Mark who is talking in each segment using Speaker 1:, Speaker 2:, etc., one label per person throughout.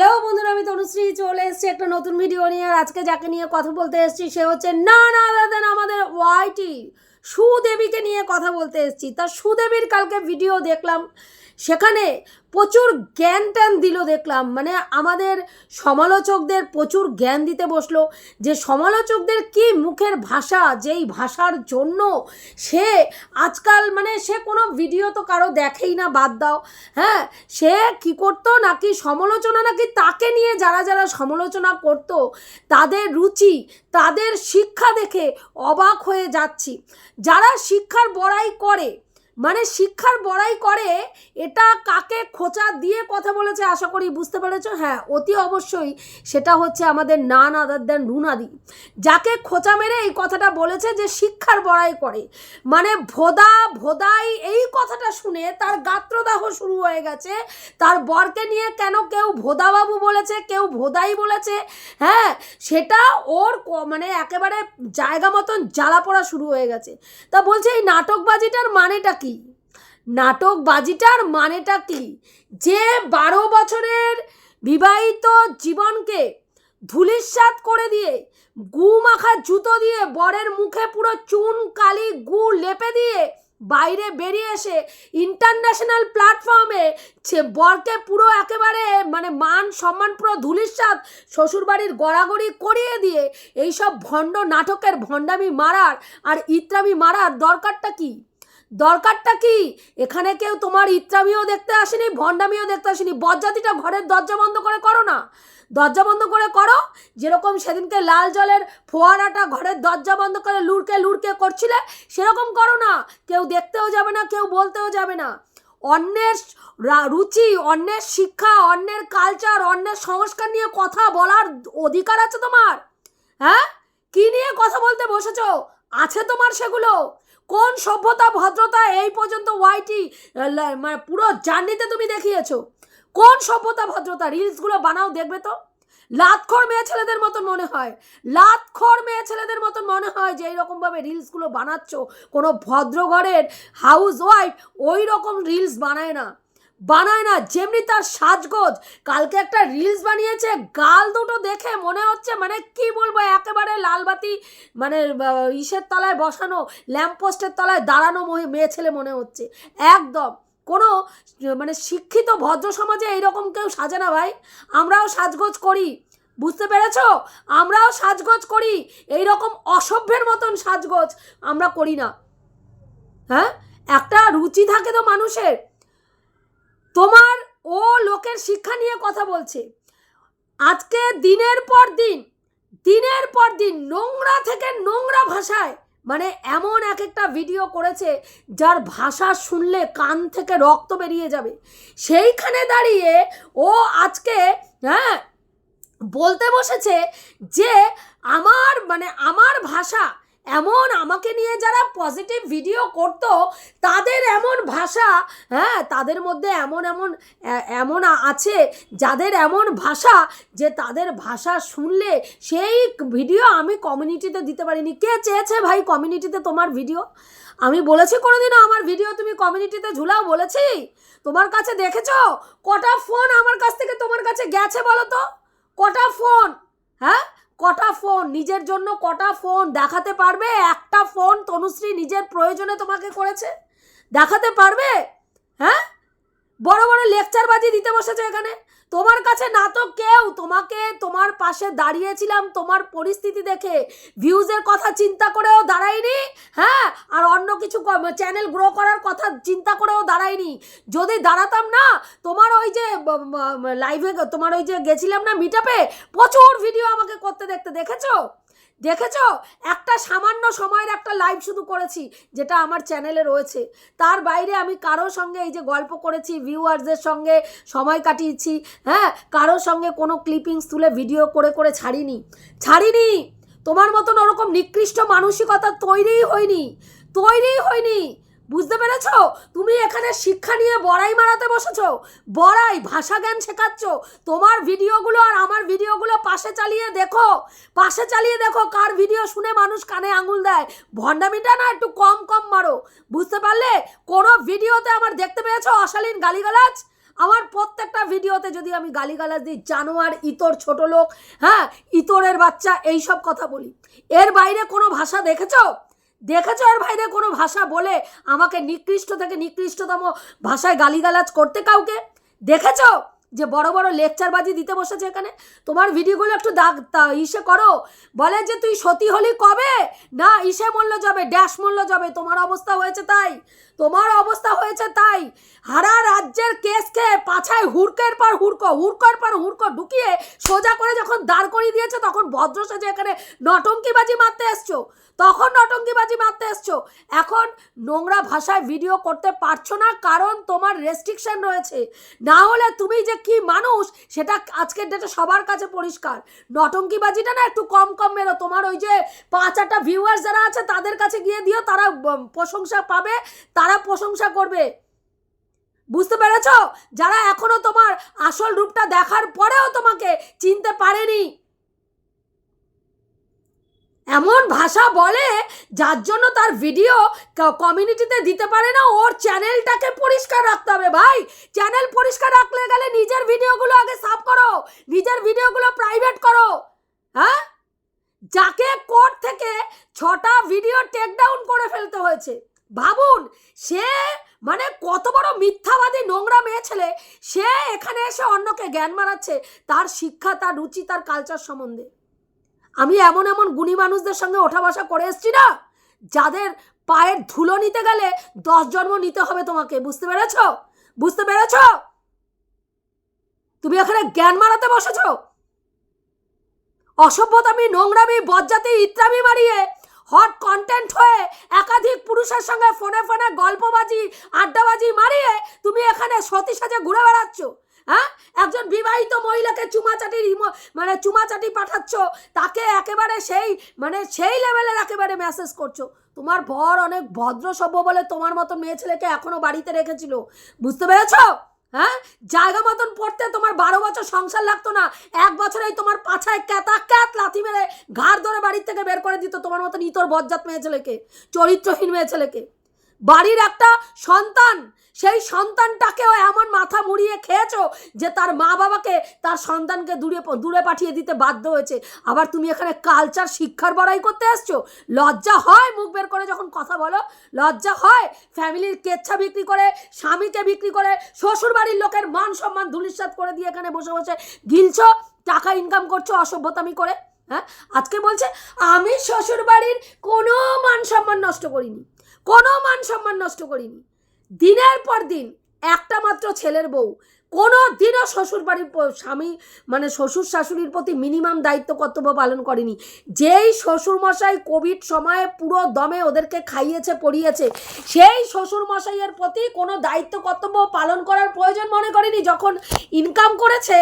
Speaker 1: Hello বন্ধুরা, আমি তনুশ্রী। চলে এসেছি একটা নতুন ভিডিও নিয়ে। আর আজকে যাকে নিয়ে কথা বলতে এসেছি, সে হচ্ছে না না দাদা আমাদের ওয়াইটি সুদেবীকে নিয়ে কথা বলতে এসেছি। তা সুদেবীর কালকে ভিডিও দেখলাম। সেখানে প্রচুর জ্ঞান ট্যান দিল দেখলাম। মানে আমাদের সমালোচকদের প্রচুর জ্ঞান দিতে বসল যে সমালোচকদের কি মুখের ভাষা, যেই ভাষার জন্য সে আজকাল মানে সে কোনো ভিডিও তো কারও দেখেই না, বাদ দাও। হ্যাঁ সে কি করতো নাকি সমালোচনা নাকি তাকে নিয়ে যারা যারা সমালোচনা করতো, তাদের রুচি, তাদের শিক্ষা দেখে অবাক হয়ে যাচ্ছি। যারা শিক্ষার বড়াই করে মানে শিক্ষার বড়াই করে, এটা কাকে খোঁচা দিয়ে কথা বলেছে আশা করি বুঝতে পেরেছ? হ্যাঁ অতি অবশ্যই সেটা হচ্ছে আমাদের নান আদার দেন রুনাদি। যাকে খোঁচা মেরে এই কথাটা বলেছে যে শিক্ষার বড়াই করে। মানে ভোদা, ভোদাই এই কথাটা শুনে তার গাত্রদাহ শুরু হয়ে গেছে। তার বরকে নিয়ে কেন কেউ ভোদাবাবু বলেছে, কেউ ভোদাই বলেছে? হ্যাঁ সেটা ওর মানে একেবারে জায়গা মতন জ্বালা পড়া শুরু হয়ে গেছে। তা বলছে এই নাটকবাজিটার মানেটা কি? নাটকবাজিটার মানেটা কি? যে বারো বছরের বিবাহিত জীবনকে ধুলিস্বাদ করে দিয়ে গু মাখা জুতো দিয়ে, বরের মুখে পুরো চুন, কালি, গু লেপে দিয়ে বাইরে বেরিয়ে এসে ইন্টারন্যাশনাল প্ল্যাটফর্মে সে বরকে পুরো একেবারে মানে মান, সম্মান পুরো ধুলিস্বাদ শ্বশুরবাড়ির গড়াগড়ি করিয়ে দিয়ে এইসব ভণ্ড নাটকের ভণ্ডামি মারার আর ইত্রামি মারার দরকারটা কি? দরকারটা কি? এখানে কেউ তোমার ইত্রামিও দেখতে আসেনি, ভণ্ডামিও দেখতে আসেনি। বজ্জাতিটা ঘরের দরজা বন্ধ করে করো না। দরজা বন্ধ করে করো। যেরকম সেদিনকে লাল জলের ফোয়ারাটা ঘরের দরজা বন্ধ করে লুড়কে লুড়কে করছিলে, সেরকম করো না। কেউ দেখতেও যাবে না, কেউ বলতেও যাবে না। অন্যের রুচি, অন্যের শিক্ষা, অন্যের কালচার অন্যের সংস্কার নিয়ে কথা বলার অধিকার আছে তোমার? হ্যাঁ? কি নিয়ে কথা বলতে বসেছ? আছে তোমার সেগুলো। কোন সভ্যতা, ভদ্রতা, এই পর্যন্ত ওয়াইটি মানে পুরো জার্নিতে তুমি দেখিয়েছো? কোন সভ্যতা, ভদ্রতা? রিলসগুলো বানাও, দেখবে তো। লাতখর মেয়ে ছেলেদের মতন মনে হয়। লাতখর মেয়ে ছেলেদের মতন মনে হয় যে এইরকমভাবে রিলসগুলো বানাচ্ছ। কোনো ভদ্রঘরের হাউস ওয়াইফ ওই রকম রিলস বানায় না। বানায় না, যেমনি তার সাজগোজ। কালকে একটা রিলস বানিয়েছে, গাল দুটো দেখে মনে হচ্ছে মানে কি বলব, একেবারে লালবাতি মানে ইসের তলায় বসানো ল্যাম্পপোস্টের তলায় দাঁড়ানো মেয়ে ছেলে মনে হচ্ছে। একদম। কোনো মানে শিক্ষিত ভদ্র সমাজে এইরকম কেউ সাজে না ভাই। আমরাও সাজগোজ করি। বুঝতে পেরেছ? আমরাও সাজগোজ করি। এই রকম অসভ্যের মতন সাজগোজ আমরা করি না। হ্যাঁ? একটা রুচি থাকে তো মানুষের। তোমার ও লোকের শিক্ষা নিয়ে কথা বলছে। আজকে দিনের পর দিন, দিনের পর দিন নোংরা থেকে নোংরা ভাষায় মানে এমন এক একটা ভিডিও করেছে যার ভাষা শুনলে কান থেকে রক্ত বেরিয়ে যাবে। সেইখানে দাঁড়িয়ে ও আজকে হ্যাঁ বলতে বসেছে যে আমার মানে আমার ভাষা এমন আমাকে নিয়ে যারা পজিটিভ ভিডিও করতো, তাদের এমন ভাষা হ্যাঁ তাদের মধ্যে এমন এমন এমন আছে, যাদের এমন ভাষা যে তাদের ভাষা শুনলে সেই ভিডিও আমি কমিউনিটিতে দিতে পারিনি। কে চেয়েছে ভাই কমিউনিটিতে তোমার ভিডিও আমি বলেছি কোনোদিনও আমার ভিডিও তুমি কমিউনিটিতে ঝুলাও, বলেছি। তোমার কাছে দেখেছ? কটা ফোন আমার কাছ থেকে তোমার কাছে গেছে বলো তো? কটা ফোন হ্যাঁ? কটা ফোন? নিজের জন্য কটা ফোন? দেখাতে পারবে? একটা ফোন তনুশ্রী নিজের প্রয়োজনে তোমাকে করেছে? দেখাতে পারবে? হ্যাঁ? বড় বড় লেকচারবাজি দিতে বসেছে এখানে। তোমার কাছে না তো কেউ, তোমাকে তোমার পাশে দাঁড়িয়েছিলাম, তোমার পরিস্থিতি দেখে। ভিউজের কথা চিন্তা করেও দাঁড়ায়নি হ্যাঁ? আর অন্য কিছু চ্যানেল গ্রো করার কথা চিন্তা করেও দাঁড়ায়নি। যদি দাঁড়াতাম না, তোমার ওই যে লাইভে তোমার ওই যে গেছিলাম না মিটাপে প্রচুর ভিডিও আমাকে করতে দেখতে, দেখেছ? দেখেছ? একটা সামান্য সময়ের একটা লাইভ শুধু করেছি, যেটা আমার চ্যানেলে রয়েছে। তার বাইরে আমি কারোর সঙ্গে এই যে গল্প করেছি ভিউয়ার্সদের সঙ্গে সময় কাটিয়েছি হ্যাঁ? কারোর সঙ্গে কোনো ক্লিপিংস তুলে ভিডিও করে করে ছাড়িনি। ছাড়িনি! তোমার মতন ওরকম নিকৃষ্ট মানসিকতা তৈরিই হয়নি। তৈরিই হয়নি! বুঝতে পেরেছ? তুমি এখানে শিক্ষা নিয়ে বড়াই মারাতে বসেছ। বড়াই ভাষা জ্ঞান শেখাচ্ছ। তোমার ভিডিওগুলো আর আমার ভিডিওগুলো পাশে চালিয়ে দেখো। পাশে চালিয়ে দেখো কার ভিডিও শুনে মানুষ কানে আঙুল দেয়। ভণ্ডামিটা না একটু কম কম মারো। বুঝতে পারলে? কোনো ভিডিওতে আমার দেখতে পেয়েছ অশালীন গালিগালাজ? আমার প্রত্যেকটা ভিডিওতে যদি আমি গালিগালাজ দিই, জানোয়ার, ইতর, ছোট লোক হ্যাঁ ইতরের বাচ্চা এই সব কথা বলি। এর বাইরে কোনো ভাষা দেখেছ? দেখেছ এর বাইরে কোনো ভাষা বলে আমাকে নিকৃষ্ট থেকে নিকৃষ্টতম ভাষায় গালিগালাজ করতে কাউকে? দেখেছ যে বড় বড় লেকচারবাজি দিতে বসেছে এখানে? তোমার ভিডিওগুলো একটু দাগ ইসে করো। বলে যে তুই সতী হলি কবে? না, ইসে মূল্য যাবে, ড্যাশ মূল্য যাবে, তোমার অবস্থা হয়েছে তাই। তোমার অবস্থা হয়েছে তাই। হারা রাজ্যের কেস খেয়ে পাছায় হুড়কের পর হুড়কো, হুড়কোর পর হুড়কো ঢুকিয়ে সোজা করে যখন দাঁড় করিয়ে দিয়েছে, তখন ভদ্র সেজে এখানে নটঙ্কিবাজি মারতে এসছো। তখন নটঙ্কিবাজি মারতে এসছো। এখন নোংরা ভাষায় ভিডিও করতে পারছ না, কারণ তোমার রেস্ট্রিকশন রয়েছে। না হলে তুমি যে কি মানুষ, সেটা আজকের ডেটে সবার কাছে পরিষ্কার। নটঙ্কিবাজিটা না একটু কম কম মেরো। তোমার ওই যে পাঁচ আটটা ভিউয়ার্স যারা আছে, তাদের কাছে গিয়ে দিও, তারা প্রশংসা পাবে, তারা প্রশংসা করবে। বুঝতে পেরেছ? যারা এখনও তোমার আসল রূপটা দেখার পরেও তোমাকে চিনতে পারেনি। এমন ভাষা বলে যার জন্য তার ভিডিও কমিউনিটিতে দিতে পারে না, ওর চ্যানেলটাকে পরিষ্কার রাখতে হবে ভাই। চ্যানেল পরিষ্কার রাখলে গেলে নিজের ভিডিওগুলো আগে সাফ করো, নিজের ভিডিওগুলো প্রাইভেট করো হ্যাঁ? যাকে কোর্ট থেকে ছটা ভিডিও টেক ডাউন করে ফেলতে হয়েছে। ভাবুন, সে মানে কত বড় মিথ্যাবাদী নোংরা মেয়ে ছেলে, সে এখানে এসে অন্যকে জ্ঞান মারাচ্ছে তার শিক্ষা, তার রুচি, তার কালচার সম্বন্ধে। আমি এমন এমন গুণী মানুষদের সঙ্গে ওঠা বসা করে এসছি না, যাদের পায়ের ধুলো নিতে গেলে দশ জন্ম নিতে হবে তোমাকে, বুঝতে পেরেছ? বুঝতে পেরেছ? তুমি এখানে জ্ঞান মারাতে বসেছ? অসভ্যতামি, নোংরামি, বজ্জাতি, ইত্রামি মারিয়ে হট কন্টেন্ট হয়ে একাধিক পুরুষের সঙ্গে ফোনে ফোনে গল্পবাজি, আড্ডাবাজি মারিয়ে তুমি এখানে সতী সাজে ঘুরে বেড়াচ্ছ হ্যাঁ? একজন বিবাহিত মহিলাকে চুমাচাটির মানে চুমাচাটি পাঠাচ্ছ, তাকে একেবারে সেই মানে সেই লেভেলের একেবারে মেসেজ করছ। তোমার বর অনেক ভদ্র সভ্য বলে তোমার মতো মেয়ে ছেলেকে এখনও বাড়িতে রেখেছিল। বুঝতে পেরেছ? হ্যাঁ? জায়গা মতন পড়তে তোমার বারো বছর সংসার লাগতো না। এক বছরেই তোমার পাছায় ক্যাতা ক্যাত লাথি মেরে ঘাড় ধরে বাড়ির থেকে বের করে দিত তোমার মতন ইতর বজ্জাত মেয়ে ছেলেকে, চরিত্রহীন মেয়ে ছেলেকে। বাড়ির একটা সন্তান। সেই সন্তানটাকেও এমন মাথা মুড়িয়ে খেয়েছো যে তার মা বাবাকে তার সন্তানকে দূরে দূরে পাঠিয়ে দিতে বাধ্য হয়েছে। আবার তুমি এখানে কালচার শিক্ষার বড়াই করতে এসছো? লজ্জা হয় মুখ বের করে যখন কথা বলো? লজ্জা হয় ফ্যামিলির কেচ্ছা বিক্রি করে, স্বামীকে বিক্রি করে শ্বশুর বাড়ির লোকের মান সম্মান ধুলিস্বাদ করে দিয়ে এখানে বসে বসে গিলছো, টাকা ইনকাম করছ, অসভ্যতামি করে হ্যাঁ? আজকে বলছে, আমি শ্বশুর বাড়ির কোনো মান সম্মান নষ্ট করিনি। কোনো মান সম্মান নষ্ট করিনি। দিনের পর দিন একটা মাত্র ছেলের বউ, কোনো দিনও শ্বশুর বাড়ির স্বামী মানে শ্বশুর শাশুড়ির প্রতি মিনিমাম দায়িত্ব কর্তব্য পালন করেনি। যেই শ্বশুরমশাই কোভিড সময়ে পুরো দমে ওদেরকে খাইয়েছে, পড়িয়েছে, সেই শ্বশুরমশাইয়ের প্রতি কোনো দায়িত্ব কর্তব্য পালন করার প্রয়োজন মনে করেনি। যখন ইনকাম করেছে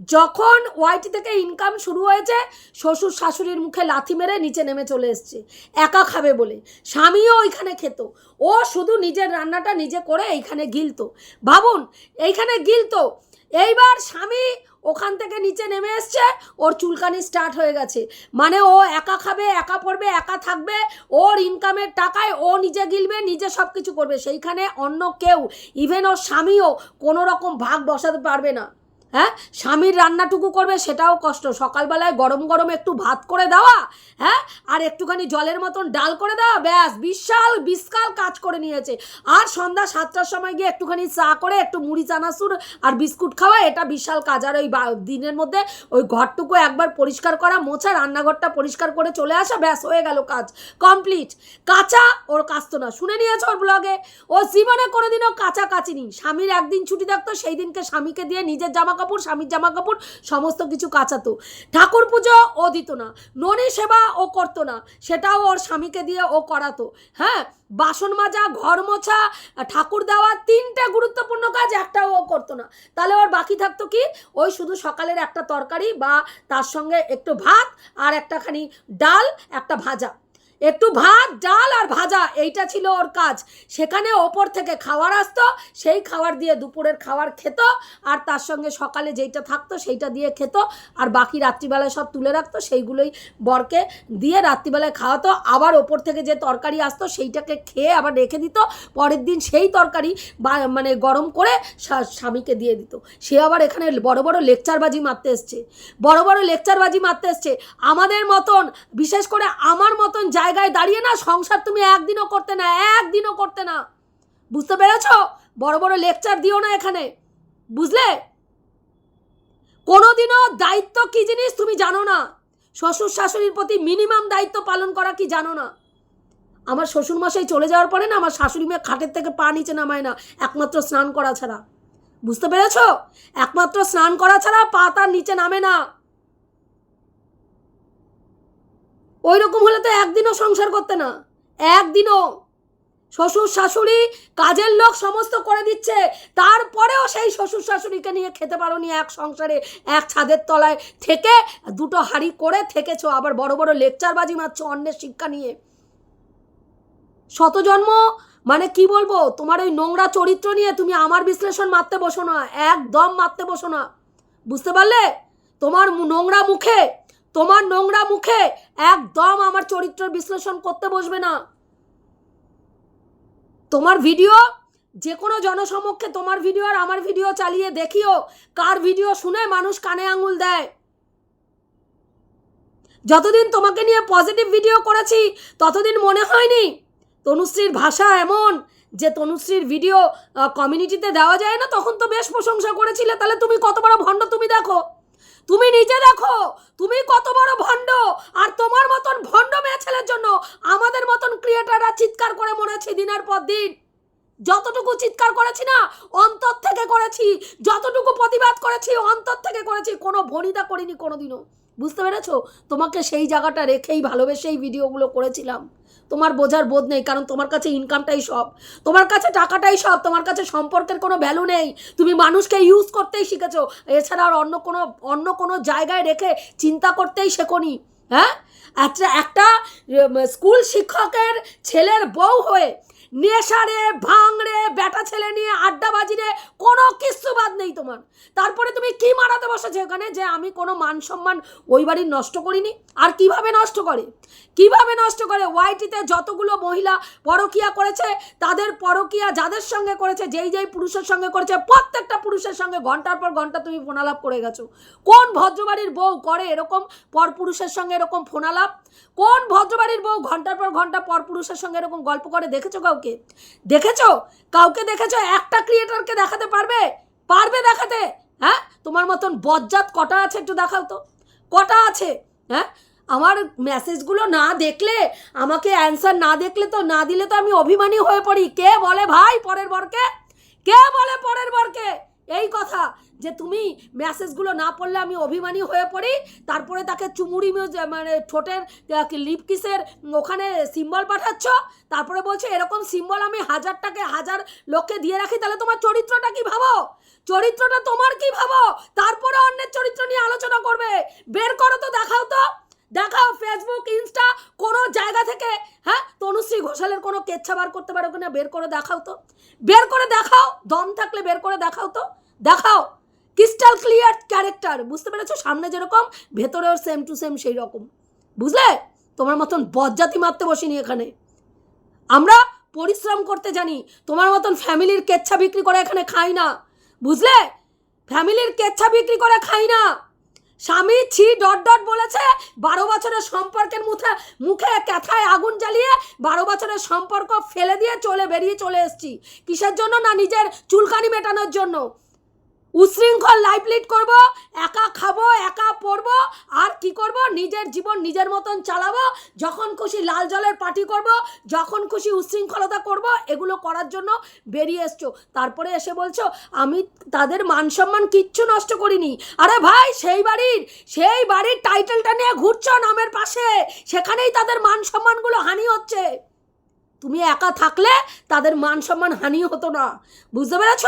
Speaker 1: যখন ওয়াইটি থেকে ইনকাম শুরু হয়েছে, শ্বশুর শাশুড়ির মুখে লাথি মেরে নিচে নেমে চলে এসছে। একা খাবে বলে। স্বামীও ওইখানে খেত। ও শুধু নিজের রান্নাটা নিজে করে এইখানে গিলতো। ভাবুন, এইখানে গিলতো। এইবার স্বামী ওখান থেকে নিচে নেমে এসছে, ওর চুলকানি স্টার্ট হয়ে গেছে। মানে ও একা খাবে, একা পড়বে, একা থাকবে, ওর ইনকামের টাকায় ও নিজে গিলবে, নিজে সব কিছু করবে। সেইখানে অন্য কেউ ইভেন ওর স্বামীও কোনো রকম ভাগ বসাতে পারবে না। হ্যাঁ? স্বামীর রান্নাটুকু করবে, সেটাও কষ্ট। সকালবেলায় গরম গরম একটু ভাত করে দেওয়া হ্যাঁ? আর একটুখানি জলের মতন ডাল করে দেওয়া, ব্যাস, বিশাল বিশাল কাজ করে নিয়েছে। আর সন্ধ্যা সাতটার সময় গিয়ে একটুখানি চা করে, একটু মুড়ি, চানাচুর আর বিস্কুট খাওয়া, এটা বিশাল কাজ। আর ওই দিনের মধ্যে ওই ঘরটুকু একবার পরিষ্কার করা, মোছা, রান্নাঘরটা পরিষ্কার করে চলে আসা, ব্যাস, হয়ে গেল কাজ। কমপ্লিট। কাঁচা ওর কাচতো না। শুনে নিয়েছো ওর ব্লগে? ও জীবনে কোনোদিনও কাঁচা কাচিনি। স্বামীর একদিন ছুটি থাকতো, সেই দিনকে স্বামীকে দিয়ে নিজের জামা কাপড় স্বামীর জামা কাপড় সমস্ত কিছু কাচাতো। ঠাকুর পুজো ও দিত না। ননি সেবা ও করতো না। সেটাও ওর স্বামীকে দিয়ে ও করাতো। হ্যাঁ বাসন মাজা, ঘর মোছা, ঠাকুর দেওয়া তিনটে গুরুত্বপূর্ণ কাজ একটাও ও করতো না। তাহলে ওর বাকি থাকতো কি? ওই শুধু সকালের একটা তরকারি বা তার সঙ্গে একটু ভাত আর একটাখানি ডাল, একটা ভাজা। একটু ভাত, ডাল আর ভাজা, এইটা ছিল ওর কাজ। সেখানে ওপর থেকে খাবার আসতো, সেই খাবার দিয়ে দুপুরের খাবার খেত, আর তার সঙ্গে সকালে যেইটা থাকতো সেইটা দিয়ে খেত, আর বাকি রাত্রিবেলায় সব তুলে রাখতো, সেইগুলোই বরকে দিয়ে রাত্রিবেলায় খাওয়াতো। আবার ওপর থেকে যে তরকারি আসতো, সেইটাকে খেয়ে আবার রেখে দিত, পরের দিন সেই তরকারি বা মানে গরম করে স্বামীকে দিয়ে দিত। সে আবার এখানে বড় বড় লেকচারবাজি মারতে এসছে। বড় বড় লেকচারবাজি মারতে এসছে। আমাদের মতন, বিশেষ করে আমার মতন জায়গায় দাঁড়িয়ে না সংসার তুমি একদিনও করতে না, একদিনও করতে না। বুঝতে পেরেছ? বড় বড় লেকচার দিও না এখানে। বুঝলে? কোনোদিনও দায়িত্ব কি জিনিস তুমি জানো না। শ্বশুর শাশুড়ির প্রতি মিনিমাম দায়িত্ব পালন করা কি জানো না? আমার শ্বশুর মশাই চলে যাওয়ার পরে না আমার শাশুড়ি মেয়ে খাটের থেকে পা নিচে নামায় না, একমাত্র স্নান করা ছাড়া। বুঝতে পেরেছ? একমাত্র স্নান করা ছাড়া পা তার নিচে নামে না। ওই রকম হলে তো একদিনও সংসার করতে না। একদিনও। শ্বশুর শাশুড়ি কাজের লোক সমস্ত করে দিচ্ছে, তারপরেও সেই শ্বশুর শাশুড়িকে নিয়ে খেতে পারোনি এক সংসারে, এক ছাদের তলায় থেকে দুটো হাড়ি করে থেকেছো, আবার বড় বড় লেকচারবাজি মারছো অন্যের শিক্ষা নিয়ে। শতজন্ম মানে কি বলব, তোমার ওই নোংরা চরিত্র নিয়ে তুমি আমার বিশ্লেষণ মারতে বসো না, একদম মারতে বসো না। বুঝতে পারলে? তোমার নোংরা মুখে তোমার নোংরা মুখে একদম আমার চরিত্র বিশ্লেষণ করতে বসবে না। তোমার ভিডিও যে কোনো জনসমক্ষে তোমার ভিডিও আর আমার ভিডিও চালিয়ে দেখিও, কার ভিডিও শুনে মানুষ কানে আঙুল দেয়। যতদিন তোমাকে নিয়ে পজিটিভ ভিডিও করেছি, ততদিন মনে হয়নি তনুশ্রীর ভাষা এমন যে তনুশ্রীর ভিডিও কমিউনিটিতে দেওয়া যায় না, তখন তো বেশ প্রশংসা করেছিলে, তাহলে তুমি কত বড় ভণ্ড তুমি দেখো। তুমি নিজে দেখো, তুমি কত বড় ভণ্ড। আর তোমার মতন ভণ্ড মেয়ে ছেলের জন্য আমাদের মতন ক্রিয়েটাররা চিৎকার করে মরেছি দিনের পর দিন। যতটুকু চিৎকার করেছি না, অন্তর থেকে করেছি। যতটুকু প্রতিবাদ করেছি, অন্তর থেকে করেছি। কোনো ভনিতা করিনি কোনোদিনও। বুঝতে পেরেছ? তোমাকে সেই জায়গাটা রেখেই ভালোবেসেই ভিডিওগুলো করেছিলাম। তোমার বোঝার বোধ নেই, কারণ তোমার কাছে ইনকামটাই সব। তোমার কাছে টাকাটাই সব, তোমার কাছে সম্পর্কের কোনো ভ্যালু নেই। তুমি মানুষকে ইউজ করতেই শিখেছো। এছাড়া আর অন্য কোনো অন্য কোনো জায়গায় রেখে চিন্তা করতেই শেখনি হ্যাঁ? আচ্ছা একটা স্কুল শিক্ষকের ছেলের বউ হয়ে নেশারে, ভাঙড়ে, বেটা ছেলে নিয়ে আড্ডাবাজি রে কোনো কিচ্ছু বাদ নেই তোমার। তারপরে তুমি কি মারাতে বসেছো এখানে যে আমি কোনো মান সম্মান ওই বাড়ির নষ্ট করিনি? আর কীভাবে নষ্ট করে? কীভাবে নষ্ট করে? ওয়াইটিতে যতগুলো মহিলা পরকিয়া করেছে, তাদের পরকিয়া যাদের সঙ্গে করেছে, যেই যেই পুরুষের সঙ্গে করেছে, প্রত্যেকটা পুরুষের সঙ্গে ঘণ্টার পর ঘণ্টা তুমি ফোনালাপ করে গেছো। কোন ভদ্রবাড়ির বউ করে এরকম পর পুরুষের সঙ্গে এরকম ফোনালাপ? কোন ভদ্রবাড়ির বউ ঘণ্টার পর ঘণ্টা পর পুরুষের সঙ্গে এরকম গল্প করে? দেখেছ কাউকে? দেখেছ? কাউকে দেখেছ? একটা ক্রিয়েটারকে দেখাতে পারবে? পারবে দেখাতে? হ্যাঁ? তোমার মতন বজ্জাত কটা আছে একটু দেখাও তো। কটা আছে? হ্যাঁ? আমার মেসেজগুলো না দেখলে, আমাকে অ্যান্সার না দেখলে তো না দিলে তো আমি অভিমানী হয়ে পড়ি। কে বলে ভাই পরের বরকে? কে বলে পরের বরকে? এই কথা, যে তুমি মেসেজগুলো না পড়লে আমি অভিমানী হয়ে পড়ি। তারপরে তাকে চুমুড়ি মানে ঠোঁটের লিপ কিসের ওখানে সিম্বল পাঠাচ্ছ। তারপরে বলছে, এরকম সিম্বল আমি হাজারটাকে হাজার লোককে দিয়ে রাখি, তাহলে তোমার চরিত্রটা কি ভাবো? চরিত্রটা তোমার কি ভাবো? তারপরে অন্যের চরিত্র নিয়ে আলোচনা করবে। বের করো তো, দেখাও তো। দেখাও ফেসবুক ইনস্টা কোনো জায়গা থেকে হ্যাঁ? তনুশ্রী ঘোষালের কোনো কেচ্ছা বার করতে পারো কিনা? বের করে দেখাও তো। বের করে দেখাও, দম থাকলে বের করে দেখাও তো। দেখাও। ক্রিস্টাল ক্লিয়ার ক্যারেক্টার বুঝতে পেরেছ? সামনে যেরকম, ভেতরেও সেম টু সেম সেই রকম বুঝলে? তোমার মতন বজ্জাতি মারতে বসিনি এখানে। আমরা পরিশ্রম করতে জানি, তোমার মতন ফ্যামিলির কেচ্ছা বিক্রি করে এখানে খাই না। বুঝলে? ফ্যামিলির কেচ্ছা বিক্রি করে খাই না। স্বামী ছি ডট ডট বলেছে, বারো বছরের সম্পর্কের মুখে মুখে ক্যাথায় আগুন জ্বালিয়ে বারো বছরের সম্পর্ক ফেলে দিয়ে চলে বেরিয়ে চলে এসছি। কিসের জন্য না নিজের চুলকানি মেটানোর জন্য? উশৃঙ্খল লাইফ লিড করব, একা খাব, একা পড়ব, আর কি করব? নিজের জীবন নিজের মতন চালাবো, যখন খুশি লাল জলের পার্টি করব, যখন খুশি উশৃঙ্খলতা করব, এগুলো করার জন্য বেরিয়ে এসছো। তারপরে এসে বলছো, আমি তাদের মান সম্মান কিচ্ছু নষ্ট করিনি। আরে ভাই, সেই বাড়ির সেই বাড়ির টাইটেলটা নিয়ে ঘুরছো নামের পাশে। সেখানেই তাদের মান সম্মানগুলো হানি হচ্ছে। তুমি একা থাকলে তাদের মান সম্মান হানি হতো না। বুঝতে পেরেছ?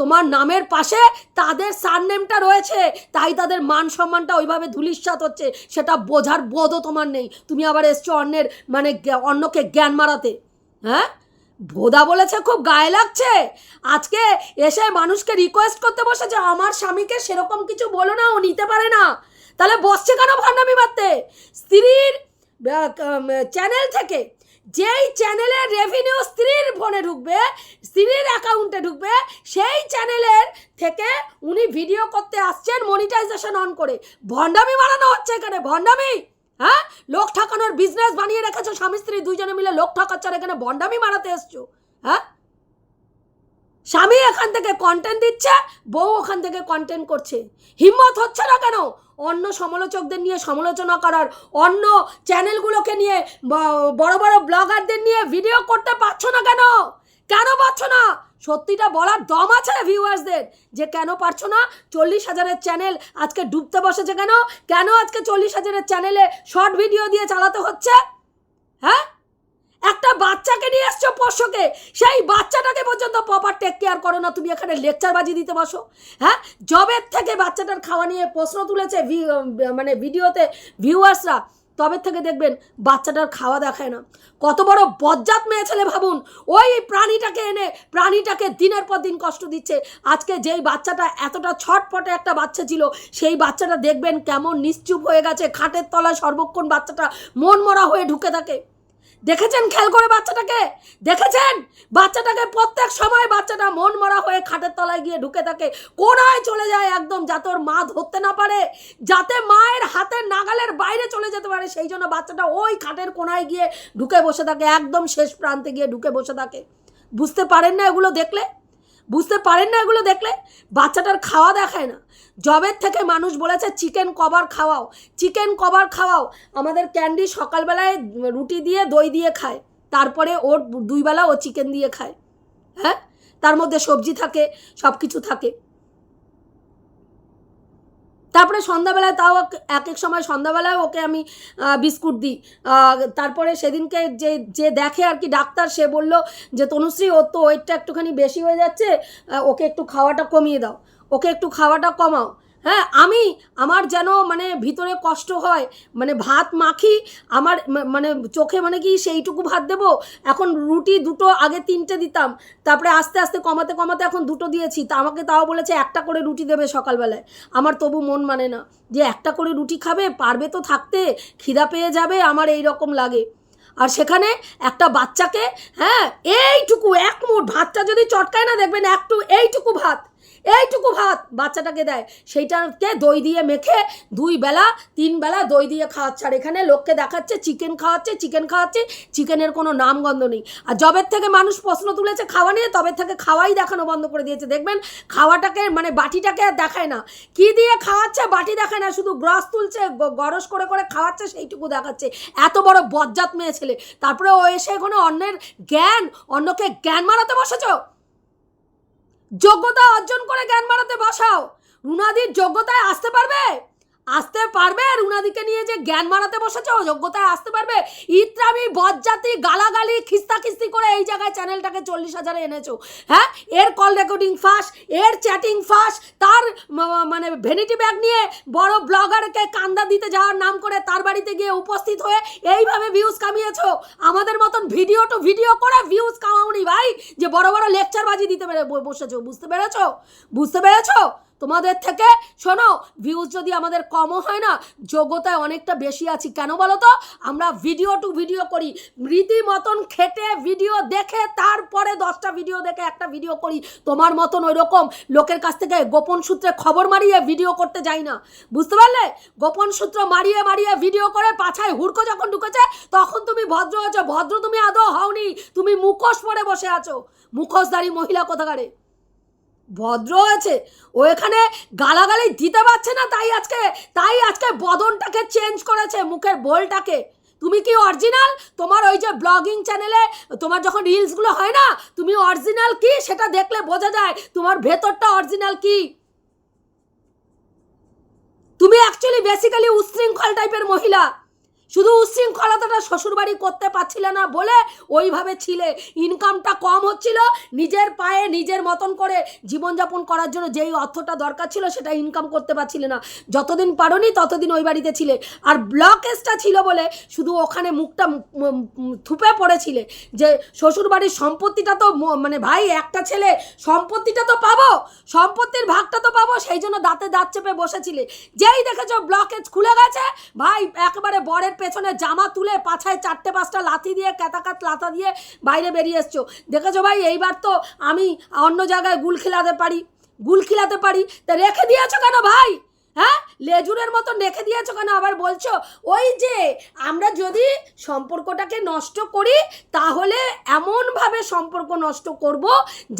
Speaker 1: তোমার নামের পাশে তাদের সারনেমটা রয়েছে, তাই তাদের মান সম্মানটা ওইভাবে ধুলিস্বাত হচ্ছে, সেটা বোঝার বোধও তোমার নেই। তুমি আবার এসছো অন্যের মানে অন্যকে জ্ঞান মারাতে। হ্যাঁ? ভোদা বলেছে, খুব গায়ে লাগছে। আজকে এসে মানুষকে রিকোয়েস্ট করতে বসেছে, আমার স্বামীকে সেরকম কিছু বলো না, ও নিতে পারে না। তাহলে বসছে কেন ভান্ডামি মারতে স্ত্রীর চ্যানেল থেকে যেই চ্যানেলের রেভিনিউ স্ত্রীর ফোনে ঢুকবে, স্ত্রীর অ্যাকাউন্টে ঢুকবে, সেই চ্যানেলের থেকে উনি ভিডিও করতে আসছেন মনিটাইজেশন অন করে। ভণ্ডামি বানানো হচ্ছে এখানে, ভণ্ডামি! হ্যাঁ? লোক ঠকানোর বিজনেস বানিয়ে রেখেছো স্বামী স্ত্রী দুইজনে মিলে, লোক ঠকাচ্ছ আর এখানে ভণ্ডামি মারাতে এসছো। হ্যাঁ? এখান থেকে কন্টেন্ট দিচ্ছে, বউ ওখান থেকে কন্টেন্ট করছে। হিম্মত হচ্ছে না কেন? অন্য সমালোচকদের নিয়ে সমালোচনা করার, অন্য চ্যানেলগুলোকে নিয়ে বড় বড় ব্লগারদের নিয়ে ভিডিও করতে পারছ না কেন? কেন পারছ না? সত্যিটা বলার দম আছে ভিউয়ার্সদের যে কেন পারছ না? চল্লিশ হাজারের চ্যানেল আজকে ডুবতে বসেছে কেন? কেন আজকে চল্লিশ হাজারের চ্যানেলে শর্ট ভিডিও দিয়ে চালাতে হচ্ছে? হ্যাঁ? একটা বাচ্চাকে নিয়ে এসছো পোষ্যকে, সেই বাচ্চাটাকে পর্যন্ত প্রপার টেক কেয়ার করো না, তুমি এখানে লেকচার বাজি দিতে বসো। হ্যাঁ? জবের থেকে বাচ্চাটার খাওয়া নিয়ে প্রশ্ন তুলেছে মানে ভিডিওতে ভিউয়ার্সরা তবে থেকে দেখবেন বাচ্চাটার খাওয়া দেখায় না। কত বড় বজ্জাত মেয়ে ছেলে ভাবুন, ওই প্রাণীটাকে এনে, প্রাণীটাকে দিনের পর দিন কষ্ট দিচ্ছে। আজকে যেই বাচ্চাটা এতটা ছটপটে একটা বাচ্চা ছিল, সেই বাচ্চাটা দেখবেন কেমন নিশ্চুপ হয়ে গেছে, খাটের তলায় সর্বক্ষণ বাচ্চাটা মন মরা হয়ে ঢুকে থাকে। দেখেছেন খেয়াল করে বাচ্চাটাকে? দেখেছেন? বাচ্চাটাকে প্রত্যেক সময় বাচ্চাটা মন মরা হয়ে খাটের তলায় গিয়ে ঢুকে থাকে। কোনায় চলে যায় একদম যাতে ওর মা ধরতে না পারে, যাতে মায়ের হাতের নাগালের বাইরে চলে যেতে পারে। সেই জন্য বাচ্চাটা ওই খাটের কোনায় গিয়ে ঢুকে বসে থাকে, একদম শেষ প্রান্তে গিয়ে ঢুকে বসে থাকে। বুঝতে পারেন না এগুলো দেখলে? বুঝতে পারেন না এগুলো দেখলে? বাচ্চাটার খাওয়া দেখায় না। জবের থেকে মানুষ বলেছে চিকেন কভার খাওয়াও চিকেন কভার খাওয়াও। আমাদের ক্যান্ডি সকালবেলায় রুটি দিয়ে, দই দিয়ে খায়। তারপরে ওর দুইবেলা ও চিকেন দিয়ে খায়। হ্যাঁ? তার মধ্যে সবজি থাকে সব কিছু থাকে। তারপরে সন্ধ্যাবেলায় তাও এক- এক সময় সন্ধ্যাবেলায় ওকে আমি বিস্কুট দিই। তারপরে সেদিনকে যে যে দেখে আর কি ডাক্তার, সে বলল যে, তনুশ্রী, ওর তো ওয়েটটা একটুখানি বেশি হয়ে যাচ্ছে ওকে একটু খাওয়াটা কমিয়ে দাও। ওকে একটু খাওয়াটা কমাও। হ্যাঁ আমি, আমার যেন মানে ভিতরে কষ্ট হয় মানে ভাত মাখি, আমার মানে চোখে মানে কি সেইটুকু ভাত দেবো? এখন রুটি দুটো আগে তিনটে দিতাম, তারপরে আস্তে আস্তে কমাতে কমাতে এখন দুটো দিয়েছি, তা আমাকে তাও বলেছে একটা করে রুটি দেবে সকালবেলায়। আমার তবু মন মানে না, যে একটা করে রুটি খাবে, পারবে তো থাকতে, খিদা পেয়ে যাবে, আমার এই রকম লাগে। আর সেখানে একটা বাচ্চাকে হ্যাঁ এইটুকু, এক মুঠ ভাতটা যদি চটকায় না দেখবেন, একটু এইটুকু ভাত। এইটুকু ভাত বাচ্চাটাকে দেয়। সেইটাকে দই দিয়ে মেখে দুই বেলা, তিন বেলা দই দিয়ে খাওয়াচ্ছে। আর এখানে লোককে দেখাচ্ছে চিকেন খাওয়াচ্ছে চিকেন খাওয়াচ্ছে চিকেনের কোনো নামগন্ধ নেই। আর জবের থেকে মানুষ প্রশ্ন তুলেছে খাওয়া নিয়ে তবে থেকে খাওয়াই দেখানো বন্ধ করে দিয়েছে। দেখবেন খাওয়াটাকে মানে বাটিটাকে আর দেখায় না। কি দিয়ে খাওয়াচ্ছে, বাটি দেখায় না। শুধু গ্রাস তুলছে গরস করে করে খাওয়াচ্ছে, সেইটুকু দেখাচ্ছে। এত বড় বজ্জাত মেয়ে ছেলে। তারপরে ও এসে এখানে অন্যের জ্ঞান, অন্যকে জ্ঞান মারাতে বসেছো? যোগ্যতা অর্জন করে জ্ঞান বাড়াতে বসাও। রুনাদির যোগ্যতায় আসতে পারবে? আসতে পারবে? আর উনাদিকে নিয়ে যে জ্ঞান মারাতে বসেছে ও যোগ্যতায় আসতে পারবে? ইত্রামি বজ্জাতি গালাগালি খিস্তা খিস্তি করে এই জায়গায় চ্যানেলটাকে চল্লিশ হাজারে এনেছো। হ্যাঁ? এর কল রেকর্ডিং ফাঁস, এর চ্যাটিং ফাঁস, তার মানে ভ্যানিটি ব্যাগ নিয়ে বড় ব্লগারকে কান্দা দিতে যাওয়ার নাম করে তার বাড়িতে গিয়ে উপস্থিত হয়ে এইভাবে ভিউজ কামিয়েছো? আমাদের মতন ভিডিও টু ভিডিও করে ভিউজ কামাওনি ভাই? যে বড় বড় লেকচার বাজি দিতে পেরে বসেছো, বুঝতে পেরেছ? বুঝতে পেরেছ? তোমাদের থেকে, শোনো ভিউজ যদি আমাদের কমও হয় না, যোগ্যতায় অনেকটা বেশি আছি। কেন বলো তো? আমরা ভিডিও টু ভিডিও করি। রীতিমতন খেটে ভিডিও দেখে, তারপরে দশটা ভিডিও দেখে একটা ভিডিও করি। তোমার মতন ওই রকম লোকের কাছ থেকে গোপন সূত্রে খবর মারিয়ে ভিডিও করতে যাই না। বুঝতে পারলে? গোপন সূত্র মারিয়ে মারিয়ে ভিডিও করে পাছায় হুড়কো যখন ঢুকেছে, তখন তুমি ভদ্র আছো ভদ্র তুমি আদৌ হওনি। তুমি মুখোশ পরে বসে আছো। মুখোশধারী মহিলা কোথাকারে? ভদ্র হয়েছে ও এখানে গালাগালি দিতে পারছে না তাই আজকে তাই আজকে বদনটাকে চেঞ্জ করেছে মুখের বোলটাকে। তুমি কি অরিজিনাল তোমার ওই যে ব্লগিং চ্যানেলে তোমার যখন রিলসগুলো হয় না, তুমি অরিজিনাল কি? সেটা দেখলে বোঝা যায় তোমার ভেতরটা অরিজিনাল কি। তুমি অ্যাকচুয়ালি বেসিক্যালি উশৃঙ্খল টাইপের মহিলা। শুধু উশৃঙ্খলতাটা শ্বশুরবাড়ি করতে পারছিলে না বলে ওইভাবে ছিলে। ইনকামটা কম হচ্ছিল, নিজের পায়ে নিজের মতন করে জীবনযাপন করার জন্য যেই অর্থটা দরকার ছিল সেটা ইনকাম করতে পারছিলে না। যতদিন পারোনি ততদিন ওই বাড়িতে ছিলে। আর ব্লকেজটা ছিল বলে শুধু ওখানে মুখটা থুপে পড়েছিলে যে শ্বশুরবাড়ির সম্পত্তিটা তো মানে ভাই একটা ছেলে সম্পত্তিটা তো পাবো, সম্পত্তির ভাগটা তো পাবো, সেই জন্য দাঁতে দাঁত চেপে বসেছিলে। যেই দেখেছ ব্লকেজ খুলে গেছে, ভাই একেবারে বরের পেছনে জামা তুলে পাছায় চারটে পাঁচটা লাথি দিয়ে, ক্যাতাকাত লাথা দিয়ে বাইরে বেরিয়ে এসছো। দেখেছ ভাই, এইবার তো আমি অন্য জায়গায় গুল খেলাতে পারি। গুল খিলাতে পারি। তা রেখে দিয়েছ কেন ভাই? হ্যাঁ? লেজুরের মতো রেখে দিয়েছ কেন? আবার বলছো, ওই যে আমরা যদি সম্পর্কটাকে নষ্ট করি, তাহলে এমনভাবে সম্পর্ক নষ্ট করব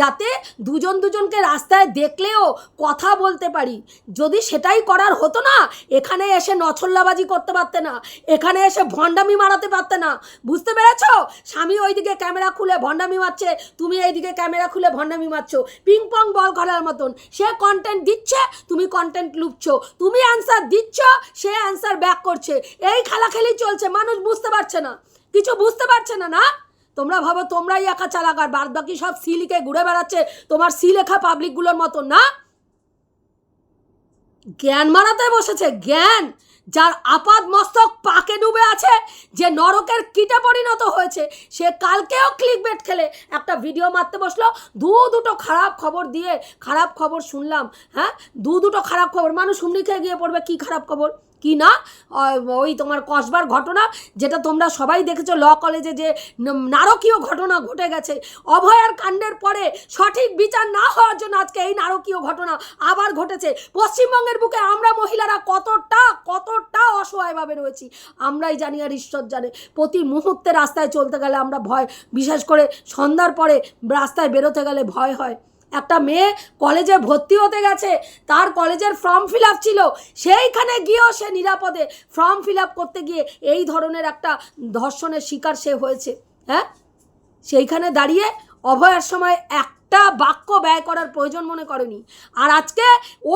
Speaker 1: যাতে দুজন দুজনকে রাস্তায় দেখলেও কথা বলতে পারি। যদি সেটাই করার হতো না, এখানে এসে নছল্লাবাজি করতে পারতে না, এখানে এসে ভণ্ডামি মারাতে পারতে না। বুঝতে পেরেছ? স্বামী ওইদিকে ক্যামেরা খুলে ভণ্ডামি মারছে, তুমি এইদিকে ক্যামেরা খুলে ভণ্ডামি মারছো। পিং পং বল করার মতন। সে কন্টেন্ট দিচ্ছে, তুমি কন্টেন্ট লুপছো। তুমি অ্যান্সার দিচ্ছ, সে অ্যান্সার ব্যাক করছে। এই খেলাখেলি চলছে, মানুষ বুঝতে পারছে না। কিছু বুঝতে পারছে না না? তোমরা ভাবো, তোমরাই একা চালাকার বাদ বাকি সব সি লিখে ঘুরে বেড়াচ্ছে, তোমার সি লেখা পাবলিকগুলোর মতো না? জ্ঞান মারাতে বসেছে, জ্ঞান! যার আপাদ মস্তক পাকে ডুবে আছে, যে নরকের কীটে পরিণত হয়েছে, সে কালকেও ক্লিক বেট খেলে। একটা ভিডিও মারতে বসল, দু দুটো খারাপ খবর দিয়ে, খারাপ খবর শুনলাম হ্যাঁ? দু দুটো খারাপ খবর, মানুষ হুমড়ি খেয়ে গিয়ে পড়বে, কি খারাপ খবর? কি না? ওই তোমার কসবার ঘটনা যেটা তোমরা সবাই দেখেছ ল কলেজে যে নারকীয় ঘটনা ঘটে গেছে। অভয়ার কাণ্ডের পরে সঠিক বিচার না হওয়ার জন্য আজকে এই নারকীয় ঘটনা আবার ঘটেছে। পশ্চিমবঙ্গের বুকে আমরা মহিলারা কতটা কতটা অসহায়ভাবে রয়েছি, আমরাই জানি আর ঈশ্বর জানে। প্রতি মুহূর্তে রাস্তায় চলতে গেলে আমরা ভয়, বিশেষ করে সন্ধ্যার পরে রাস্তায় বেরোতে গেলে ভয় হয়। একটা মেয়ে কলেজে ভর্তি হতে গেছে, তার কলেজের ফর্ম ফিল আপ ছিল, সেইখানে গিয়েও সে নিরাপদে ফর্ম ফিল আপ করতে গিয়ে এই ধরনের একটা ধর্ষণের শিকার সে হয়েছে হ্যাঁ? সেইখানে দাঁড়িয়ে অভয়ার সময় একটা বাক্য ব্যয় করার প্রয়োজন মনে করেনি। আর আজকে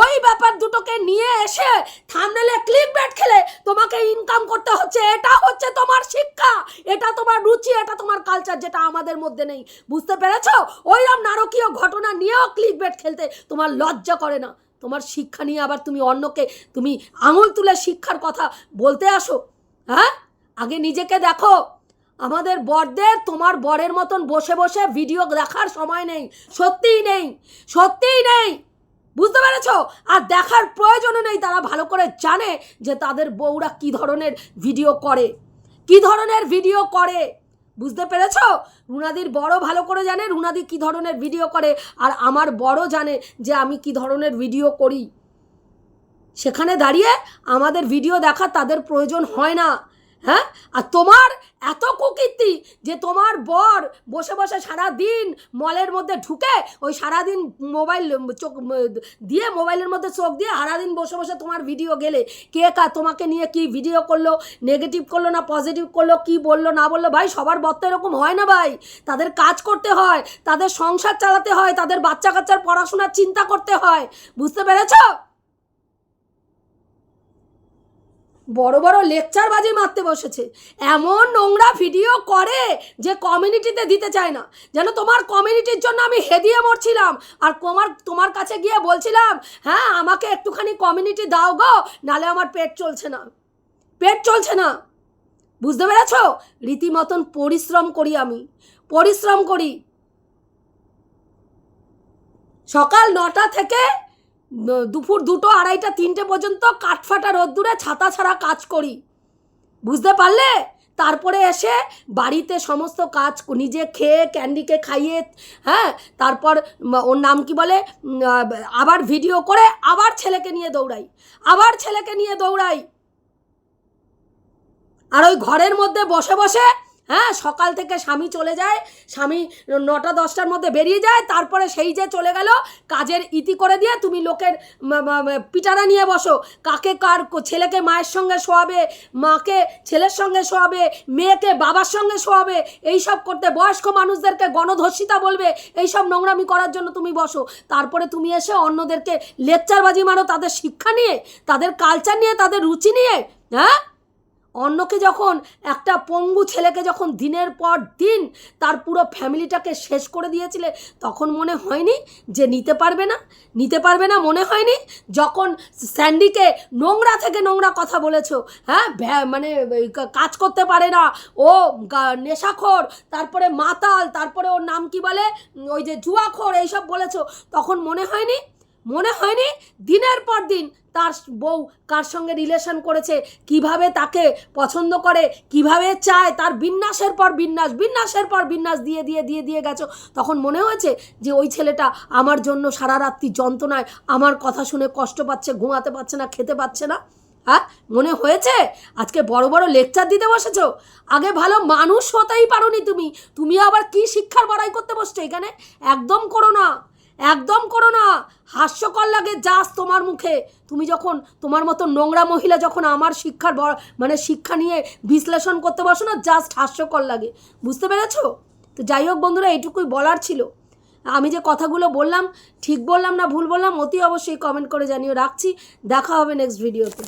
Speaker 1: ওই ব্যাপার দুটোকে নিয়ে এসে থামনেলে ক্লিক ব্যাট খেলে তোমাকে ইনকাম করতে হচ্ছে। এটা হচ্ছে তোমার শিক্ষা, এটা তোমার রুচি, এটা তোমার কালচার যেটা আমাদের মধ্যে নেই। বুঝতে পেরেছ? ওইরকম নারকীয় ঘটনা নিয়েও ক্লিক ব্যাট খেলতে তোমার লজ্জা করে না। তোমার শিক্ষা নিয়ে আবার তুমি অন্যকে, তুমি আঙুল তুলে শিক্ষার কথা বলতে আসো হ্যাঁ? আগে নিজেকে দেখো। আমাদের বরদের তোমার বরের মতন বসে বসে ভিডিও দেখার সময় নেই, সত্যিই নেই সত্যিই নেই। বুঝতে পেরেছ? আর দেখার প্রয়োজনও নেই, তারা ভালো করে জানে যে তাদের বউরা কি ধরনের ভিডিও করে। কি ধরনের ভিডিও করে? বুঝতে পেরেছ? রুনাদির বড় ভালো করে জানে, রুনাদি কি ধরনের ভিডিও করে, আর আমার বড় জানে যে আমি কি ধরনের ভিডিও করি। সেখানে দাঁড়িয়ে আমাদের ভিডিও দেখা তাদের প্রয়োজন হয় না। হ্যাঁ? আর তোমার এত কুকীর্তি যে তোমার বর বসে বসে সারা দিন মলের মধ্যে ঢুকে ওই সারাদিন মোবাইল, চোখ, দিয়ে মোবাইলের মধ্যে চোখ দিয়ে সারাদিন বসে বসে তোমার ভিডিও গেলে। কে কা তোমাকে নিয়ে কি ভিডিও করল নেগেটিভ করল না পজিটিভ করল, কি বলল, না বলল? ভাই, সবার বর তো এরকম হয় না ভাই। তাদের কাজ করতে হয়, তাদের সংসার চালাতে হয়, তাদের বাচ্চা কাচ্চার পড়াশোনার চিন্তা করতে হয়। বুঝতে পেরেছ? বড় বড় লেকচার বাজি মারতে বসেছে। এমন নোংরা ভিডিও করে যে কমিউনিটিতে দিতে চায় না। যেন তোমার কমিউনিটির জন্য আমি হেদিয়ে মরছিলাম। আর তোমার তোমার কাছে গিয়ে বলছিলাম হ্যাঁ আমাকে একটুখানি কমিউনিটি দাও গো, নালে আমার পেট চলছে না। পেট চলছে না। বুঝতে পেরেছ? রীতিমতন পরিশ্রম করি আমি। পরিশ্রম করি। সকাল নটা থেকে দুপুর দুটো আড়াইটা, তিনটে পর্যন্ত কাঠফাটা রোদ্দুরে ছাতা ছাড়া কাজ করি। বুঝতে পারলে? তারপরে এসে বাড়িতে সমস্ত কাজ নিজে খেয়ে ক্যান্ডিকে খাইয়ে হ্যাঁ তারপর ওর নাম কি বলে? আবার ভিডিও করে আবার ছেলেকে নিয়ে দৌড়াই। আবার ছেলেকে নিয়ে দৌড়াই। আর ওই ঘরের মধ্যে বসে বসে হ্যাঁ সকাল থেকে স্বামী চলে যায়, স্বামী নটা দশটার মধ্যে বেরিয়ে যায়, তারপরে সেই যে চলে গেল, কাজের ইতি করে দিয়ে তুমি লোকের পিটারা নিয়ে বসো। কাকে কার ছেলেকে মায়ের সঙ্গে শোয়াবে, মাকে ছেলের সঙ্গে শোয়াবে, মেয়েকে বাবার সঙ্গে শোয়াবে, এইসব করতে বয়স্ক মানুষদেরকে গণধর্ষিতা বলবে, এইসব নোংরামি করার জন্য তুমি বসো। তারপরে তুমি এসে অন্যদেরকে লেকচারবাজি মারো, তাদের শিক্ষা নিয়ে, তাদের কালচার নিয়ে, তাদের রুচি নিয়ে হ্যাঁ? অন্যকে যখন, একটা পঙ্গু ছেলেকে যখন দিনের পর দিন তার পুরো ফ্যামিলিটাকে শেষ করে দিয়েছিলে, তখন মনে হয়নি যে নিতে পারবে না? নিতে পারবে না মনে হয়নি? যখন স্যান্ডিকে নোংরা থেকে নোংরা কথা বলেছ হ্যাঁ? মানে কাজ করতে পারে না। ও নেশাখোর, তারপরে মাতাল, তারপরে ওর নাম কি বলে? ওই যে জুয়াখোর, এইসব বলেছ। তখন মনে হয়নি মনে হয়নি? দিনের পর দিন তার বউ কার সঙ্গে রিলেশন করেছে? কীভাবে তাকে পছন্দ করে? কীভাবে চায়? তার বিন্যাসের পর বিন্যাস, বিন্যাসের পর বিন্যাস দিয়ে দিয়ে দিয়ে দিয়ে গেছো। তখন মনে হয়েছে যে ওই ছেলেটা আমার জন্য সারা রাত্রি যন্ত্রণায় আমার কথা শুনে কষ্ট পাচ্ছে, ঘুমাতে পারছে না, খেতে পাচ্ছে না? হ্যাঁ? মনে হয়েছে? আজকে বড় বড় লেকচার দিতে বসেছ? আগে ভালো মানুষ হতেই পারোনি তুমি। তুমি আবার কি শিক্ষার বড়াই করতে বসছো এখানে? একদম করো না। একদম করো না। হাস্যকর লাগে জাস্ট তোমার মুখে। তুমি যখন তোমার মতো নোংরা মহিলা যখন আমার শিক্ষার মানে শিক্ষা নিয়ে বিশ্লেষণ করতে বসো না জাস্ট হাস্যকর লাগে। বুঝতে পেরেছ? তো যাই হোক বন্ধুরা, এইটুকুই বলার ছিল। আমি যে কথাগুলো বললাম, ঠিক বললাম না ভুল বললাম, অতি অবশ্যই কমেন্ট করে জানিয়ে রাখছি। দেখা হবে নেক্সট ভিডিওতে